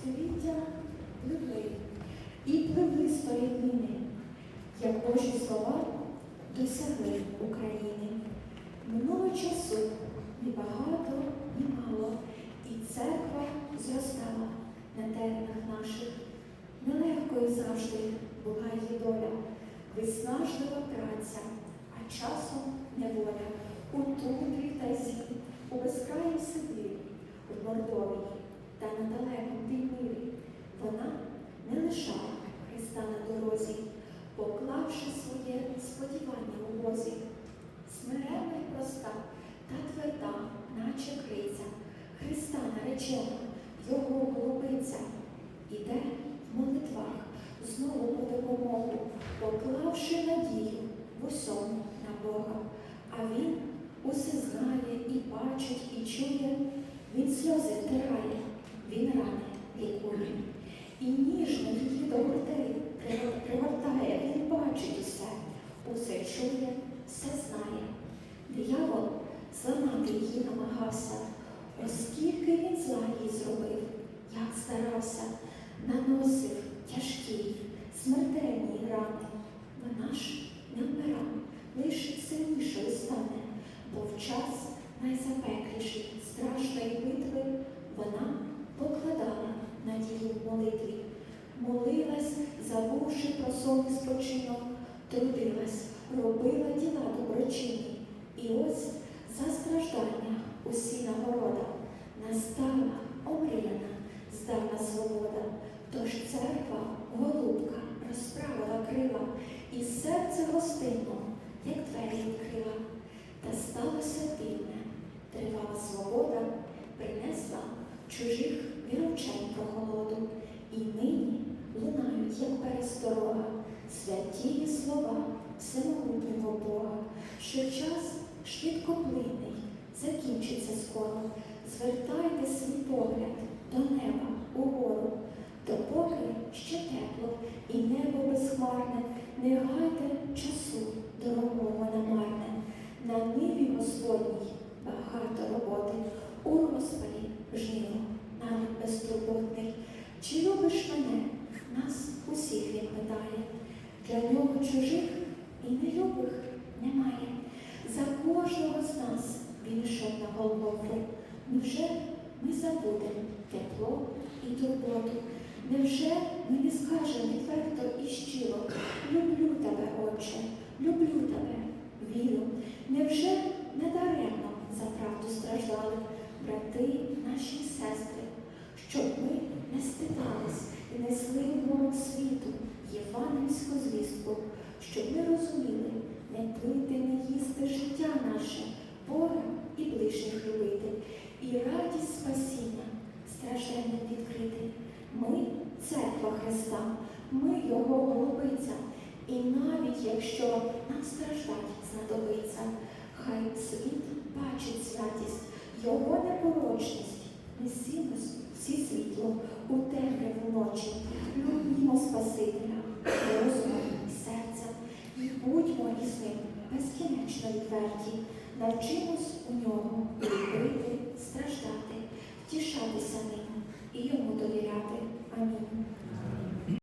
Століття пливли і пливли сторіднини, як Божі слова досягли України. Минуло часу ні багато, ні мало, і церква зростала на теренах наших. Нелегкою завжди була її доля, виснажлива праця, а часом неволя у тундрі та зі, у безкраїм Сибірі, у Мордовії та на далекому Тимирі. Вона не лишала Христа на дорозі, поклавши своє сподівання у Бозі. Смиренна й проста та тверда, наче криця, Христа наречена, його голубиця, іде в молитвах знову по допомогу, поклавши надію в усьому на Бога. А Він усе знає і бачить, і чує, Він сльози втирає, Він рани лікує. І ніжно її до грудей при- пригортає, Він бачить усе, усе чує, все знає. Диявол зламати її намагався, оскільки він зла їй зробив, як старався, наносив тяжкі, смертельні рани. Вона ж не вмира, лише сильнішою стане, бо в час найзапекліший страшної битви вона покладала надію в молитві, молилась, забувши про сон спочинок, трудилась, робила діла доброчинні. І ось усі нагорода настала омріяна, здавна свобода. Тож церква, голубка, розправила крила, і серце гостинно, як двері відкрила. Та сталося дивне, тривала свобода, принесла чужих віручень прохолоду. І нині лунають, як пересторога, святі слова всемогутнього Бога, що час швидкоплинний, закінчиться скоро. Звертайте свій погляд до неба угору, допоки ще тепло і небо безхмарне, не гайте часу дорогого намарне. На ниві Господній багато роботи, у розпалі жниво, навіть безтурботний. Чи любиш мене? Нас усіх він питає. Для нього чужих і нелюбих немає. За кожного з нас він йшов на Голгофу. Невже ми забудемо тепло і турботу? Невже ми не скажемо відверто і щиро люблю тебе, Отче, люблю тебе, віру? Невже не даремно за правду страждали брати наші сестри, щоб ми не стидались і несли в світу євангельську звістку, ближніх любити, і радість спасіння стражденням відкрити. Ми церква Христа, ми Його голубиця, і навіть якщо нам страждать знадобиться, хай світ бачить святість, Його непорочність, несімо всі світло у темряву ночі, любімо Спасителя, розумом і серцем, і будьмо із ним безкінечно відверті, навчимось у ньому любити, страждати, втішатися ним і йому довіряти. Амінь.